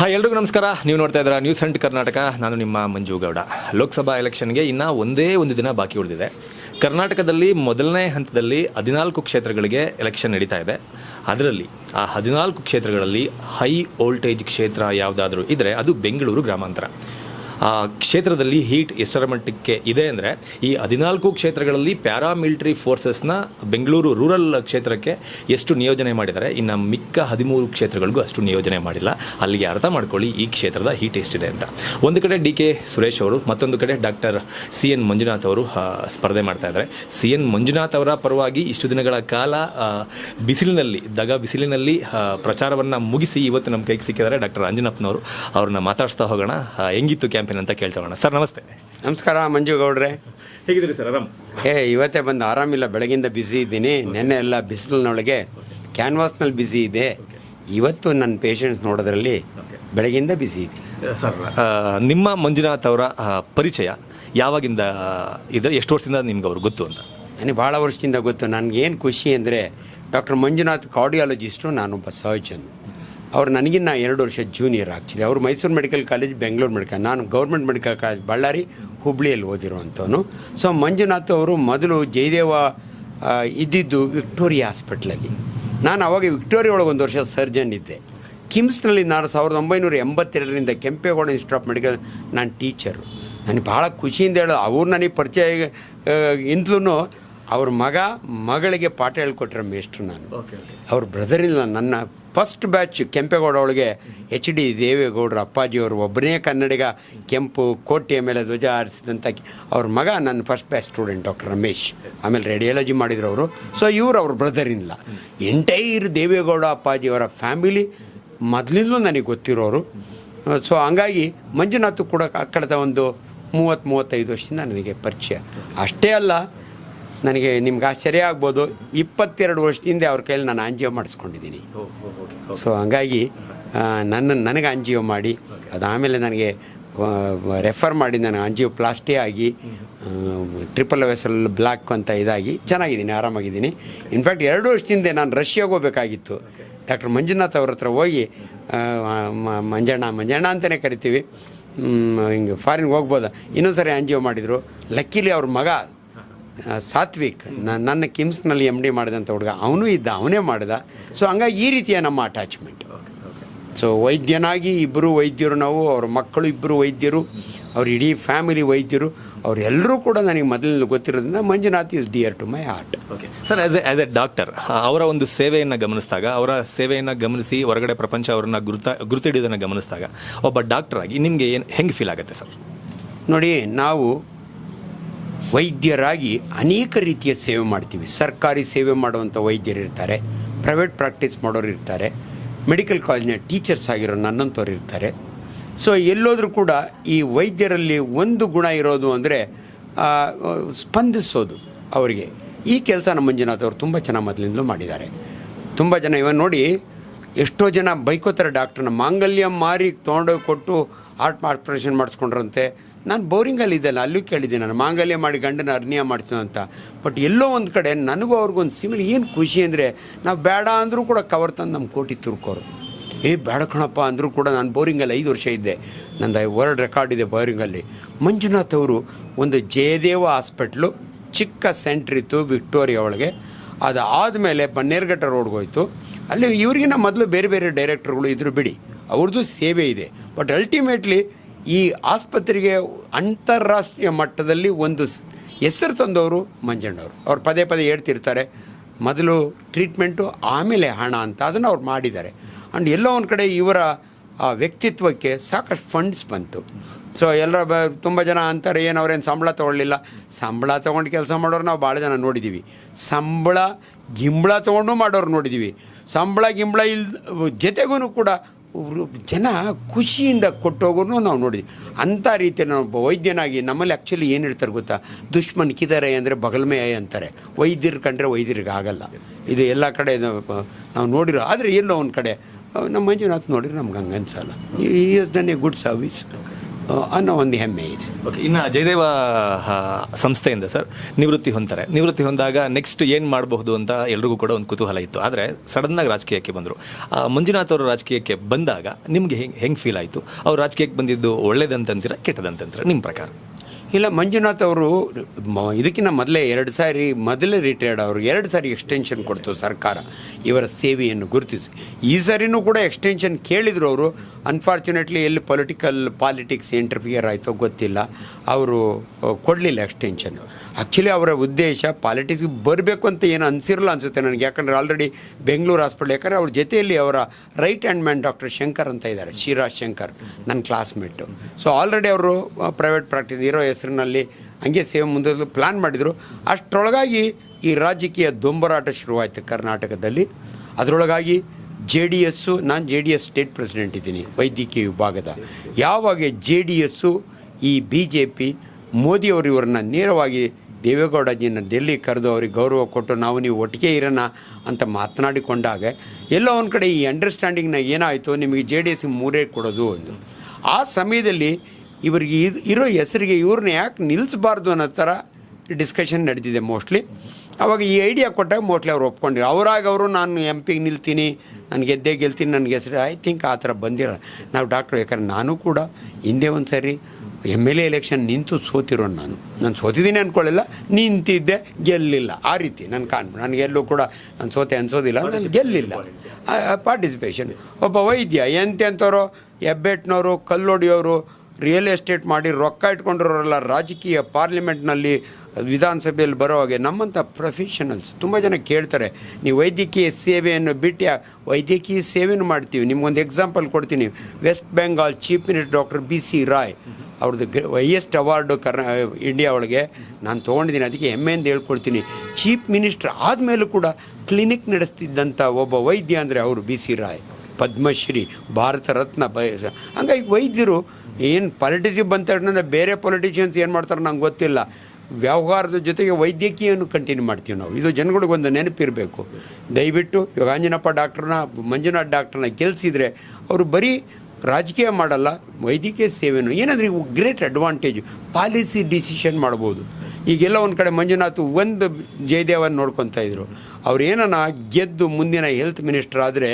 Hi ಎಲ್ರಿಗೂ ನಮಸ್ಕಾರ. ನೀವು ನೋಡ್ತಾ ಇದ್ದೀರಾ ನ್ಯೂಸ್ ಅಂಡ್ ಕರ್ನಾಟಕ ನಾನು ನಿಮ್ಮ ಮಂಜು ಗೌಡ. ಲೋಕಸಭಾ ಎಲೆಕ್ಷನ್ಗೆ ಇನ್ನ ಒಂದೇ ಒಂದು ದಿನ ಬಾಕಿ ಉಳಿದಿದೆ. ಕರ್ನಾಟಕದಲ್ಲಿ ಮೊದಲನೇ ಹಂತದಲ್ಲಿ ಹದಿನಾಲ್ಕು ಕ್ಷೇತ್ರಗಳಿಗೆ ಎಲೆಕ್ಷನ್ ನಡೀತಾ ಇದೆ. ಅದರಲ್ಲಿ ಆ ಹದಿನಾಲ್ಕು ಕ್ಷೇತ್ರಗಳಲ್ಲಿ ಹೈ ವೋಲ್ಟೇಜ್ ಕ್ಷೇತ್ರ ಯಾವುದಾದ್ರೂ ಇದ್ರೆ ಅದು ಬೆಂಗಳೂರು ಗ್ರಾಮಾಂತರ. ಕ್ಷೇತ್ರದಲ್ಲಿ ಹೀಟ್ ಎಷ್ಟರ ಮಟ್ಟಕ್ಕೆ ಇದೆ ಅಂದರೆ ಈ ಹದಿನಾಲ್ಕು ಕ್ಷೇತ್ರಗಳಲ್ಲಿ ಪ್ಯಾರಾಮಿಲಿಟರಿ ಫೋರ್ಸಸ್ನ ಬೆಂಗಳೂರು ರೂರಲ್ ಕ್ಷೇತ್ರಕ್ಕೆ ಎಷ್ಟು ನಿಯೋಜನೆ ಮಾಡಿದ್ದಾರೆ. ಇನ್ನು ಮಿಕ್ಕ ಹದಿಮೂರು ಕ್ಷೇತ್ರಗಳಿಗೂ ಅಷ್ಟು ನಿಯೋಜನೆ ಮಾಡಿಲ್ಲ. ಅಲ್ಲಿಗೆ ಅರ್ಥ ಮಾಡ್ಕೊಳ್ಳಿ ಈ ಕ್ಷೇತ್ರದ ಹೀಟ್ ಎಷ್ಟಿದೆ ಅಂತ. ಒಂದು ಕಡೆ ಡಿ ಕೆ ಸುರೇಶ್ ಅವರು, ಮತ್ತೊಂದು ಕಡೆ ಡಾಕ್ಟರ್ ಸಿ ಎನ್ ಮಂಜುನಾಥ್ ಅವರು ಸ್ಪರ್ಧೆ ಮಾಡ್ತಾ ಇದ್ದಾರೆ. ಸಿ ಎನ್ ಮಂಜುನಾಥ್ ಅವರ ಪರವಾಗಿ ಇಷ್ಟು ದಿನಗಳ ಕಾಲ ಬಿಸಿಲಿನಲ್ಲಿ, ದಗ ಬಿಸಿಲಿನಲ್ಲಿ ಪ್ರಚಾರವನ್ನು ಮುಗಿಸಿ ಇವತ್ತು ನಮ್ಮ ಕೈಗೆ ಸಿಕ್ಕಿದ್ದಾರೆ ಡಾಕ್ಟರ್ ಅಂಜನಪ್ಪನವರು. ಅವ್ರನ್ನ ಮಾತಾಡಿಸ್ತಾ ಹೋಗೋಣ. ಹೆಂಗಿತ್ತು ಹೆಂಗಿತ್ತು ಕ್ಯಾಂಪೇನ್ ಅಂತ ಕೇಳ್ತಾ ಹೋಗೋಣ ಸರ್ ನಮಸ್ತೆ. ನಮಸ್ಕಾರ ಮಂಜು ಗೌಡ್ರೆ ಹೇಗಿದ್ದೀರಿ ಸರ್? ಆರಾಮ್? ಏ ಇವತ್ತೇ ಬಂದು ಆರಾಮಿಲ್ಲ ಬೆಳಗಿಂದ ಬ್ಯುಸಿ ಇದ್ದೀನಿ. ನೆನ್ನೆ ಎಲ್ಲ ಬಿಸಿಲಿನೊಳಗೆ ಕ್ಯಾನ್ವಾಸ್ನಲ್ಲಿ ಬ್ಯುಸಿ ಇದೆ. ಇವತ್ತು ನನ್ನ ಪೇಷಂಟ್ಸ್ ನೋಡೋದ್ರಲ್ಲಿ ಬೆಳಗಿಂದ ಬ್ಯುಸಿ ಇದೆ ಸರ್ ನಿಮ್ಮ ಮಂಜುನಾಥ್ ಅವರ ಆ, ಪರಿಚಯ ಯಾವಾಗಿಂದ ಇದ್ರೆ ಎಷ್ಟು ವರ್ಷದಿಂದ ನಿಮ್ಗೆ ಅವ್ರು ಗೊತ್ತು ಅಂತ? ನನಗೆ ಭಾಳ ವರ್ಷದಿಂದ ಗೊತ್ತು. ನನಗೇನು ಖುಷಿ ಅಂದರೆ ಡಾಕ್ಟರ್ ಮಂಜುನಾಥ್ ಕಾರ್ಡಿಯಾಲಜಿಸ್ಟು ನಾನೊಬ್ಬ ಸರ್ಜನ್ ಅವ್ರು ನನಗಿನ್ನ ಎರಡು ವರ್ಷ ಜೂನಿಯರ್ ಆ್ಯಕ್ಚುಲಿ ಅವರು Mysuru medical college Bengaluru medical ನಾನು ಗೌರ್ಮೆಂಟ್ ಮೆಡಿಕಲ್ ಕಾಲೇಜ್ ಬಳ್ಳಾರಿ ಹುಬ್ಳಿಯಲ್ಲಿ ಓದಿರುವಂಥವನು. ಸೊ ಮಂಜುನಾಥ್ ಅವರು ಮೊದಲು ಜಯದೇವ ಇದ್ದಿದ್ದು ವಿಕ್ಟೋರಿಯಾ ಹಾಸ್ಪಿಟ್ಲಲ್ಲಿ ನಾನು ಅವಾಗ ವಿಕ್ಟೋರಿಯಾ ಒಳಗೆ ಒಂದು ವರ್ಷ ಸರ್ಜನ್ ಇದ್ದೆ. ಕಿಮ್ಸ್ನಲ್ಲಿ ನಾನು ಸಾವಿರದ ಒಂಬೈನೂರ ಎಂಬತ್ತೆರಡರಿಂದ ಕೆಂಪೇಗೌಡ ಇನ್ಸ್ಟಿಟ್ಯೂಟ್ ಆಫ್ ಮೆಡಿಕಲ್ ನಾನು ಟೀಚರು ನನಗೆ ಭಾಳ ಖುಷಿಯಿಂದ ಹೇಳೋದು ಅವ್ರು ನನಗೆ ಪರಿಚಯ ಇಂದಲೂ ಅವ್ರ ಮಗ ಮಗಳಿಗೆ ಪಾಠ ಹೇಳ್ಕೊಟ್ಟಿರೋ ಮೇಷ್ಟ್ರು ನಾನು. ಅವ್ರ ಬ್ರದರ್ ಇಲ್ಲ ನನ್ನ ಫಸ್ಟ್ ಬ್ಯಾಚ್ ಕೆಂಪೇಗೌಡ ಒಳಗೆ ಎಚ್ ಡಿ ದೇವೇಗೌಡರು ಅಪ್ಪಾಜಿಯವರು ಒಬ್ಬನೇ ಕನ್ನಡಿಗ, ಕೆಂಪು ಕೋಟೆಯ ಮೇಲೆ ಧ್ವಜ ಹಾರಿಸಿದಂಥ ಅವ್ರ ಮಗ ನನ್ನ first batch student doctor Ramesh. ಆಮೇಲೆ ರೇಡಿಯಾಲಜಿ ಮಾಡಿದ್ರು ಅವರು. ಸೊ ಇವರು ಅವ್ರ ಬ್ರದರ್ ಎಂಟೈರ್ ದೇವೇಗೌಡ ಅಪ್ಪಾಜಿಯವರ ಫ್ಯಾಮಿಲಿ ಮೊದಲಿಂದಲೂ ನನಗೆ ಗೊತ್ತಿರೋರು. ಸೊ ಹಂಗಾಗಿ ಮಂಜುನಾಥ್ ಕೂಡ ಕಳೆದ ಒಂದು ಮೂವತ್ತು ಮೂವತ್ತೈದು ವರ್ಷದಿಂದ ನನಗೆ ಪರಿಚಯ. ಅಷ್ಟೇ ಅಲ್ಲ ನನಗೆ ನಿಮ್ಗೆ ಆಶ್ಚರ್ಯ ಆಗ್ಬೋದು. ಇಪ್ಪತ್ತೆರಡು ವರ್ಷದಿಂದ ಅವ್ರ ಕೈಯಲ್ಲಿ ನಾನು ಆಂಜಿಯೋ ಮಾಡಿಸ್ಕೊಂಡಿದ್ದೀನಿ. ಸೊ ಹಂಗಾಗಿ ನನ್ನ ನನಗೆ ಆಂಜಿಯೋ ಮಾಡಿ ಅದಾದಮೇಲೆ ನನಗೆ ರೆಫರ್ ಮಾಡಿ ನಾನು ಆಂಜಿಯೋ ಪ್ಲಾಸ್ಟಿ ಆಗಿ ಟ್ರಿಪಲ್ ವೆಸಲ್ ಬ್ಲ್ಯಾಕ್ ಅಂತ ಇದಾಗಿ ಚೆನ್ನಾಗಿದ್ದೀನಿ ಆರಾಮಾಗಿದ್ದೀನಿ. ಇನ್ಫ್ಯಾಕ್ಟ್ ಎರಡು ವರ್ಷದಿಂದ ನಾನು ರಷ್ಯಾಗೆ ಹೋಗ್ಬೇಕಾಗಿತ್ತು. ಡಾಕ್ಟರ್ ಮಂಜುನಾಥ್ ಅವ್ರ ಹತ್ರ ಹೋಗಿ ಮ- ಮಂಜಣ್ಣ ಮಂಜಣ್ಣ ಅಂತಲೇ ಕರಿತೀವಿ. ಹಿಂಗೆ ಫಾರಿನ್ಗೆ ಹೋಗ್ಬೋದಾ? ಇನ್ನೊಂದು ಸರಿ ಆಂಜಿಯೋ ಮಾಡಿದರು. ಲಕ್ಕಿಲಿ ಅವ್ರ ಮಗ ಸಾತ್ವಿಕ್ ನನ್ನ ಕಿಮ್ಸ್ನಲ್ಲಿ ಎಂ ಡಿ ಮಾಡಿದಂಥ ಹುಡುಗ ಅವನು ಇದ್ದ ಅವನೇ ಮಾಡಿದ. ಸೊ ಹಂಗಾಗಿ ಈ ರೀತಿಯ ನಮ್ಮ ಅಟ್ಯಾಚ್ಮೆಂಟ್ ಸೊ ವೈದ್ಯನಾಗಿ ಇಬ್ಬರು ವೈದ್ಯರು ನಾವು ಅವ್ರ ಮಕ್ಕಳು ಇಬ್ಬರು ವೈದ್ಯರು ಅವ್ರ ಇಡೀ ಫ್ಯಾಮಿಲಿ ವೈದ್ಯರು ಅವರೆಲ್ಲರೂ ಕೂಡ ನನಗೆ ಮೊದಲು ಗೊತ್ತಿರೋದ್ರಿಂದ Manjunath is dear to my heart okay sir as a as a doctor ಅವರ ಒಂದು ಸೇವೆಯನ್ನು ಗಮನಿಸಿದಾಗ ಅವರ ಸೇವೆಯನ್ನು ಗಮನಿಸಿ ಹೊರಗಡೆ ಪ್ರಪಂಚ ಅವ್ರನ್ನ ಗುರುತ ಗುರುತಿಡಿಯೋದನ್ನು ಗಮನಿಸಿದಾಗ ಒಬ್ಬ ಡಾಕ್ಟರ್ ಆಗಿ ನಿಮಗೆ ಏನು ಹೆಂಗೆ ಫೀಲ್ ಆಗುತ್ತೆ ಸರ್ ನೋಡಿ ನಾವು ವೈದ್ಯರಾಗಿ ಅನೇಕ ರೀತಿಯ ಸೇವೆ ಮಾಡ್ತೀವಿ. ಸರ್ಕಾರಿ ಸೇವೆ ಮಾಡುವಂಥ ವೈದ್ಯರು ಇರ್ತಾರೆ, ಪ್ರೈವೇಟ್ ಪ್ರಾಕ್ಟೀಸ್ ಮಾಡೋರು ಇರ್ತಾರೆ, ಮೆಡಿಕಲ್ ಕಾಲೇಜ್ನ ಟೀಚರ್ಸ್ ಆಗಿರೋ ನನ್ನಂಥವ್ರು ಇರ್ತಾರೆ. ಸೊ, ಎಲ್ಲೋದ್ರೂ ಕೂಡ ಈ ವೈದ್ಯರಲ್ಲಿ ಒಂದು ಗುಣ ಇರೋದು ಅಂದರೆ ಸ್ಪಂದಿಸೋದು ಅವರಿಗೆ. ಈ ಕೆಲಸ ನಮ್ಮ ಮಂಜುನಾಥ್ ಅವರು ತುಂಬ ಚೆನ್ನಾಗಿ ಮೊದಲಿಂದಲೂ ಮಾಡಿದ್ದಾರೆ. ತುಂಬ ಜನ ಇವನ್ ನೋಡಿ, ಎಷ್ಟೋ ಜನ ಬೈಕೋತಾರೆ ಡಾಕ್ಟ್ರನ್ನ. ಮಾಂಗಲ್ಯ ಮಾರಿ ತೊಗೊಂಡೋಗಿ ಕೊಟ್ಟು ಹಾರ್ಟ್ ಆಪ್ರೇಷನ್ ಮಾಡಿಸ್ಕೊಂಡ್ರಂತೆ. ನಾನು ಬೋರಿಂಗಲ್ಲಿ ಇದ್ದಲ್ಲ ಅಲ್ಲೂ ಕೇಳಿದ್ದೆ ನಾನು. ಮಾಂಗಲ್ಯ ಮಾಡಿ ಗಂಡನ ಅರ್ನಿಯ ಮಾಡ್ತೀನಿ ಅಂತ. ಬಟ್ ಎಲ್ಲೋ ಒಂದು ಕಡೆ ನನಗೂ ಅವ್ರಿಗೊಂದು ಸಿಮಿಲ್ ಏನು ಖುಷಿ ಅಂದರೆ, ನಾವು ಬೇಡ ಅಂದರೂ ಕೂಡ ಕವರ್ ತಂದು ನಮ್ಮ ಕೋಟಿ ತುರ್ಕೋರು. ಏ, ಬೇಡ ಕಣಪ್ಪ, ಅಂದರೂ ಕೂಡ ನಾನು ಬೋರಿಂಗಲ್ಲಿ ಐದು ವರ್ಷ ಇದ್ದೆ. ನಂದು ವರ್ಲ್ಡ್ ರೆಕಾರ್ಡ್ ಇದೆ ಬೋರಿಂಗಲ್ಲಿ ಮಂಜುನಾಥ್ ಅವರು ಒಂದು ಜಯದೇವ ಹಾಸ್ಪಿಟ್ಲು ಚಿಕ್ಕ ಸೆಂಟ್ರ್ ಇತ್ತು ವಿಕ್ಟೋರಿಯಾ ಒಳಗೆ. ಅದು ಆದಮೇಲೆ ಬನ್ನೇರ್ಘಟ್ಟ ರೋಡ್ಗೆ ಹೋಯ್ತು. ಅಲ್ಲಿ ಇವ್ರಿಗಿನ್ನ ಮೊದಲು ಬೇರೆ ಬೇರೆ ಡೈರೆಕ್ಟರ್ಗಳು ಇದ್ರು ಬಿಡಿ. ಅವ್ರದ್ದು ಸೇವೆ ಇದೆ. ಬಟ್ ಅಲ್ಟಿಮೇಟ್ಲಿ ಈ ಆಸ್ಪತ್ರೆಗೆ ಅಂತಾರಾಷ್ಟ್ರೀಯ ಮಟ್ಟದಲ್ಲಿ ಒಂದು ಹೆಸರು ತಂದವರು ಮಂಜಣ್ಣವರು. ಅವ್ರು ಪದೇ ಪದೇ ಹೇಳ್ತಿರ್ತಾರೆ, ಮೊದಲು ಟ್ರೀಟ್ಮೆಂಟು, ಆಮೇಲೆ ಹಣ ಅಂತ ಅದನ್ನು ಅವ್ರು ಮಾಡಿದ್ದಾರೆ. ಆ್ಯಂಡ್ ಎಲ್ಲೋ ಒಂದು ಕಡೆ ಇವರ ವ್ಯಕ್ತಿತ್ವಕ್ಕೆ ಸಾಕಷ್ಟು ಫಂಡ್ಸ್ ಬಂತು. ಸೊ, ಎಲ್ಲರ ಬ, ತುಂಬ ಜನ ಅಂತಾರೆ, ಏನು ಅವ್ರೇನು ಸಂಬಳ ತೊಗೊಳ್ಳಿಲ್ಲ? ಸಂಬಳ ತೊಗೊಂಡು ಕೆಲಸ ಮಾಡೋರು ನಾವು ಭಾಳ ಜನ ನೋಡಿದ್ದೀವಿ ಸಂಬಳ, ಗಿಂಬಳ ತೊಗೊಂಡು ಮಾಡೋರು ನೋಡಿದ್ದೀವಿ ಸಂಬಳ, ಗಿಂಬಳ ಇಲ್ ಜೊತೆಗೂ ಕೂಡ ಜನ ಖುಷಿಯಿಂದ ಕೊಟ್ಟೋಗೋನು ನಾವು ನೋಡಿದ್ವಿ. ಅಂಥ ರೀತಿ ನಾವು ವೈದ್ಯನಾಗಿ ನಮ್ಮಲ್ಲಿ ಆ್ಯಕ್ಚುಲಿ ಏನು ಹೇಳ್ತಾರೆ ಗೊತ್ತಾ? ದುಶ್ಮನ್ ಕಿದರೆ ಅಂದರೆ ಬಗಲ್ಮೆಯ ಅಂತಾರೆ. ವೈದ್ಯರು ಕಂಡ್ರೆ ವೈದ್ಯರಿಗೆ ಆಗಲ್ಲ. ಇದು ಎಲ್ಲ ಕಡೆ ನಾವು ನೋಡಿರೋ ಆದರೆ ಎಲ್ಲೋ ಒಂದು ಕಡೆ, ನಮ್ಮ ಮಂಜುನಾಥ್ ನೋಡಿದ್ರೆ ನಮ್ಗೆ ಹಂಗೆ ಅನ್ಸಲ್ಲ ಈ is done a good service ಅನ್ನೋ ಒಂದು ಹೆಮ್ಮೆ ಇದೆ. ಓಕೆ ಇನ್ನು ಜಯದೇವ ಸಂಸ್ಥೆಯಿಂದ ಸರ್, ನಿವೃತ್ತಿ ಹೊಂದ್ತಾರೆ. ನಿವೃತ್ತಿ ಹೊಂದಾಗ ನೆಕ್ಸ್ಟ್ ಏನು ಮಾಡಬಹುದು ಅಂತ ಎಲ್ರಿಗೂ ಕೂಡ ಒಂದು ಕುತೂಹಲ ಇತ್ತು. ಆದರೆ ಸಡನ್ನಾಗಿ ರಾಜಕೀಯಕ್ಕೆ ಬಂದರು. ಮಂಜುನಾಥ್ ಅವರು ರಾಜಕೀಯಕ್ಕೆ ಬಂದಾಗ ನಿಮಗೆ ಹೆಂಗೆ ಹೆಂಗೆ ಫೀಲ್ ಆಯಿತು? ಅವ್ರು ರಾಜಕೀಯಕ್ಕೆ ಬಂದಿದ್ದು ಒಳ್ಳೇದಂತಂತೀರಾ ಕೆಟ್ಟದಂತಂತೀರಾ? ನಿಮ್ಮ ಪ್ರಕಾರ? ಇಲ್ಲ, ಮಂಜುನಾಥ್ ಅವರು ಇದಕ್ಕಿಂತ ಮೊದಲೇ ಎರಡು ಸಾರಿ ಮೊದಲೇ ರಿಟೈರ್ಡ್ ಅವರು, ಎರಡು ಸಾರಿ ಎಕ್ಸ್ಟೆನ್ಷನ್ ಕೊಡ್ತು ಸರ್ಕಾರ ಇವರ ಸೇವೆಯನ್ನು ಗುರುತಿಸಿ. ಈ ಸಾರಿನೂ ಕೂಡ ಎಕ್ಸ್ಟೆನ್ಷನ್ ಕೇಳಿದರು ಅವರು. ಅನ್ಫಾರ್ಚುನೇಟ್ಲಿ ಎಲ್ಲಿ ಪೊಲಿಟಿಕಲ್ ಪಾಲಿಟಿಕ್ಸ್ ಇಂಟರ್ಫಿಯರ್ ಆಯಿತೋ ಗೊತ್ತಿಲ್ಲ. ಅವರು ಕೊಡಲಿಲ್ಲ ಎಕ್ಸ್ಟೆನ್ಷನ್ ಆ್ಯಕ್ಚುಲಿ ಅವರ ಉದ್ದೇಶ ಪಾಲಿಟಿಕ್ಸ್ಗೆ ಬರಬೇಕು ಅಂತ ಏನು ಅನಿಸಿರಲ್ಲ ಅನಿಸುತ್ತೆ ನನಗೆ. ಯಾಕಂದರೆ ಆಲ್ರೆಡಿ ಬೆಂಗಳೂರು ಹಾಸ್ಪಿಟಲ್ ಯಾಕಂದರೆ ಅವ್ರ ಜೊತೆಯಲ್ಲಿ ಅವರ right hand man doctor Shankar ಅಂತ ಇದ್ದಾರೆ ಶಿರಾಜ್ ಶಂಕರ್ ನನ್ನ ಕ್ಲಾಸ್ಮೇಟು ಸೊ ಆಲ್ರೆಡಿ ಅವರು ಪ್ರೈವೇಟ್ ಪ್ರಾಕ್ಟೀಸ್ ಇರೋ ಹೆಸರಿನಲ್ಲಿ ಹಂಗೆ ಸೇವೆ ಮುಂದೆ ಪ್ಲ್ಯಾನ್ ಮಾಡಿದರು. ಅಷ್ಟರೊಳಗಾಗಿ ಈ ರಾಜಕೀಯ ದೊಂಬರಾಟ ಶುರುವಾಯಿತು ಕರ್ನಾಟಕದಲ್ಲಿ. ಅದರೊಳಗಾಗಿ ಜೆ ಡಿ ಎಸ್ಸು ನಾನು J D S state president ಇದ್ದೀನಿ, ವೈದ್ಯಕೀಯ ವಿಭಾಗದ. ಯಾವಾಗ ಜೆ ಡಿ ಎಸ್ಸು ಈ ಬಿ ಜೆ ಪಿ ಮೋದಿಯವರು ಇವರನ್ನು ನೇರವಾಗಿ ದೇವೇಗೌಡಜಿನ ಡೆಲ್ಲಿ ಕರೆದು ಅವ್ರಿಗೆ ಗೌರವ ಕೊಟ್ಟು ನಾವು ನೀವು ಒಟ್ಟಿಗೆ ಇರೋಣ ಅಂತ ಮಾತನಾಡಿಕೊಂಡಾಗ ಎಲ್ಲೋ ಒಂದು ಕಡೆ ಈ ಅಂಡರ್ಸ್ಟ್ಯಾಂಡಿಂಗ್ನ ಏನಾಯಿತು? ನಿಮಗೆ ಜೆ ಡಿ ಎಸ್ ಮೂರೇ ಕೊಡೋದು ಅಂದರು. ಆ ಸಮಯದಲ್ಲಿ ಇವರಿಗೆ ಇದು ಇರೋ ಹೆಸರಿಗೆ ಇವ್ರನ್ನ ಯಾಕೆ ನಿಲ್ಲಿಸಬಾರ್ದು ಅನ್ನೋ ಥರ ಡಿಸ್ಕಷನ್ ನಡೆದಿದೆ ಮೋಸ್ಟ್ಲಿ ಅವಾಗ ಈ ಐಡಿಯಾ ಕೊಟ್ಟಾಗ ಮೋಸ್ಟ್ಲಿ ಅವ್ರು ಒಪ್ಕೊಂಡಿರೋ ಅವರಾಗ ಅವರು, ನಾನು ಎಂ ಪಿಗೆ ನಿಲ್ತೀನಿ, ನಾನು ಗೆದ್ದೇ ಗೆಲ್ತೀನಿ, ನನಗೆ ಹೆಸರು ಐ ಥಿಂಕ್ ಆ ಥರ ಬಂದಿರೋ ನಾವು ಡಾಕ್ಟ್ರು ಯಾಕಂದ್ರೆ ನಾನು ಕೂಡ ಹಿಂದೆ ಒಂದು ಸರಿ ಎಂ ಎಲ್ ಎ ಎಲೆಕ್ಷನ್ ನಿಂತು ಸೋತಿರೋ ನಾನು. ನಾನು ಸೋತಿದ್ದೀನಿ ಅಂದ್ಕೊಳ್ಳಿಲ್ಲ ನಿಂತಿದ್ದೆ ಗೆಲ್ಲಿಲ್ಲ. ಆ ರೀತಿ ನನ್ನ ಕಾನ್ ನನಗೆಲ್ಲೂ ಕೂಡ ನಾನು ಸೋತೆ ಅನ್ಸೋದಿಲ್ಲ ನಾನು ಗೆಲ್ಲಿಲ್ಲ. ಪಾರ್ಟಿಸಿಪೇಷನ್ ಒಬ್ಬ ವೈದ್ಯ ಎಂತೆಂಥವ್ರು ಹೆಬ್ಬೆಟ್ನವರು ಕಲ್ಲೊಡಿಯೋರು ರಿಯಲ್ ಎಸ್ಟೇಟ್ ಮಾಡಿ ರೊಕ್ಕ ಇಟ್ಕೊಂಡಿರೋರೆಲ್ಲ ರಾಜಕೀಯ ಪಾರ್ಲಿಮೆಂಟ್ನಲ್ಲಿ ವಿಧಾನಸಭೆಯಲ್ಲಿ ಬರೋ ಹಾಗೆ ನಮ್ಮಂಥ ಪ್ರೊಫೆಷನಲ್ಸ್ ತುಂಬ ಜನ ಕೇಳ್ತಾರೆ ನೀವು ವೈದ್ಯಕೀಯ ಸೇವೆಯನ್ನು ಬಿಟ್ಟು ವೈದ್ಯಕೀಯ ಸೇವೆಯನ್ನು ಮಾಡ್ತೀವಿ. ನಿಮ್ಗೊಂದು ಎಕ್ಸಾಂಪಲ್ ಕೊಡ್ತೀನಿ. West Bengal chief minister doctor B C Roy ಅವ್ರದ್ದು ಹೈಯೆಸ್ಟ್ ಅವಾರ್ಡು ಕರ್ನಾ ಇಂಡಿಯಾ ಒಳಗೆ ನಾನು ತೊಗೊಂಡಿದ್ದೀನಿ. ಅದಕ್ಕೆ ಹೆಮ್ಮೆಯಿಂದ ಹೇಳ್ಕೊಳ್ತೀನಿ. ಚೀಫ್ ಮಿನಿಸ್ಟರ್ ಆದಮೇಲೂ ಕೂಡ ಕ್ಲಿನಿಕ್ ನಡೆಸ್ತಿದ್ದಂಥ ಒಬ್ಬ ವೈದ್ಯ ಅಂದರೆ ಅವರು ಬಿ ಸಿ ರಾಯ್ ಪದ್ಮಶ್ರೀ, ಭಾರತ ರತ್ನ ಬಯ ಹಂಗಾಗಿ ವೈದ್ಯರು ಏನು ಪಾಲಿಟಿಷಿಯನ್ ಬಂದ ಬೇರೆ ಪೊಲಿಟಿಷಿಯನ್ಸ್ ಏನು ಮಾಡ್ತಾರೆ ನಂಗೆ ಗೊತ್ತಿಲ್ಲ. ವ್ಯವಹಾರದ ಜೊತೆಗೆ ವೈದ್ಯಕೀಯವನ್ನು ಕಂಟಿನ್ಯೂ ಮಾಡ್ತೀವಿ ನಾವು. ಇದು ಜನಗಳಿಗೆ ಒಂದು ನೆನಪಿರಬೇಕು. ದಯವಿಟ್ಟು ಇವಾಗ ಆಂಜನಪ್ಪ ಡಾಕ್ಟ್ರನ್ನ ಮಂಜುನಾಥ್ ಡಾಕ್ಟ್ರನ್ನ ಗೆಲ್ಲಿಸಿದರೆ ಅವರು ಬರೀ ರಾಜಕೀಯ ಮಾಡಲ್ಲ, ವೈದ್ಯಕೀಯ ಸೇವೆನೂ ಏನಂದರೆ ಇವು ಗ್ರೇಟ್ ಅಡ್ವಾಂಟೇಜ್ ಪಾಲಿಸಿ ಡಿಸಿಷನ್ ಮಾಡ್ಬೋದು. ಈಗೆಲ್ಲ ಒಂದು ಕಡೆ ಮಂಜುನಾಥ್ ಒಂದು ಜಯದೇವನ್ ನೋಡ್ಕೊತಾ ಇದ್ರು. ಅವ್ರು ಏನನ್ನ ಗೆದ್ದು ಮುಂದಿನ ಹೆಲ್ತ್ ಮಿನಿಸ್ಟರ್ ಆದರೆ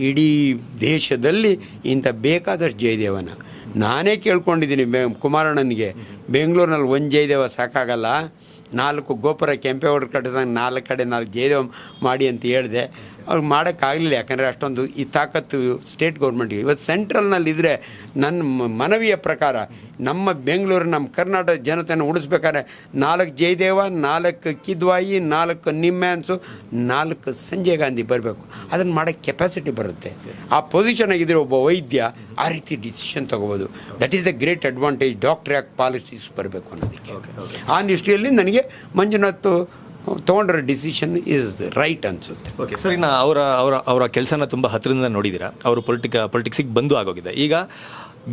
ಇಡೀ ದೇಶದಲ್ಲಿ ಇಂಥ ಬೇಕಾದಷ್ಟು ಜಯದೇವನ. ನಾನೇ ಕೇಳ್ಕೊಂಡಿದ್ದೀನಿ ಬೆ, ಕುಮಾರಣ್ಣನಿಗೆ. ಬೆಂಗಳೂರಿನಲ್ಲಿ ಒಂದು ಜಯದೇವ ಸಾಕಾಗಲ್ಲ. ನಾಲ್ಕು ಗೋಪುರ ಕೆಂಪೇಗೌಡರ ಕಟ್ಟಿದಂಗೆ ನಾಲ್ಕು ಕಡೆ ನಾಲ್ಕು ಜಯದೇವ ಮಾಡಿ ಅಂತ ಹೇಳಿದೆ. ಅವ್ರು ಮಾಡೋಕ್ಕಾಗಲಿಲ್ಲ ಯಾಕಂದರೆ ಅಷ್ಟೊಂದು ಈ ತಾಕತ್ತು ಸ್ಟೇಟ್ ಗೌರ್ಮೆಂಟ್ಗೆ ಇವತ್ತು ಸೆಂಟ್ರಲ್ನಲ್ಲಿ ಇದ್ದರೆ ನನ್ನ ಮನವಿಯ ಪ್ರಕಾರ ನಮ್ಮ ಬೆಂಗಳೂರು ನಮ್ಮ ಕರ್ನಾಟಕ ಜನತೆಯನ್ನು ಉಳಿಸ್ಬೇಕಾದ್ರೆ ನಾಲ್ಕು ಜಯದೇವ ನಾಲ್ಕು ಕಿದ್ವಾಯಿ ನಾಲ್ಕು ನಿಮ್ಮ್ಯಾನ್ಸು ನಾಲ್ಕು ಸಂಜಯ್ ಗಾಂಧಿ ಬರಬೇಕು. ಅದನ್ನು ಮಾಡೋಕ್ಕೆ ಕೆಪಾಸಿಟಿ ಬರುತ್ತೆ. ಆ ಪೊಸಿಷನ್ ಆಗಿದ್ದರೆ ಒಬ್ಬ ವೈದ್ಯ ಆ ರೀತಿ ಡಿಸಿಷನ್ ತೊಗೋಬೋದು. That is the great advantage doctor ಯಾಕೆ ಪಾಲಿಸೀಸ್ ಬರಬೇಕು ಅನ್ನೋದಕ್ಕೆ. ಆ ದೃಷ್ಟಿಯಲ್ಲಿ ನನಗೆ ಮಂಜುನಾಥ್ ತೊಗೊಂಡಿರೋ ಡಿಸಿಷನ್ ಈಸ್ ರೈಟ್ ಅನ್ಸುತ್ತೆ. ಓಕೆ ಸರ್ ಇನ್ನು ಅವರ ಅವರ ಅವರ ಕೆಲಸನ ತುಂಬ ಹತ್ತಿರದಿಂದ ನೋಡಿದ್ದೀರಾ ಅವರು ಪೊಲಿಟಿಕ ಪೊಲಿಟಿಕ್ಸಿಗೆ ಬಂದು ಆಗೋಗಿದೆ. ಈಗ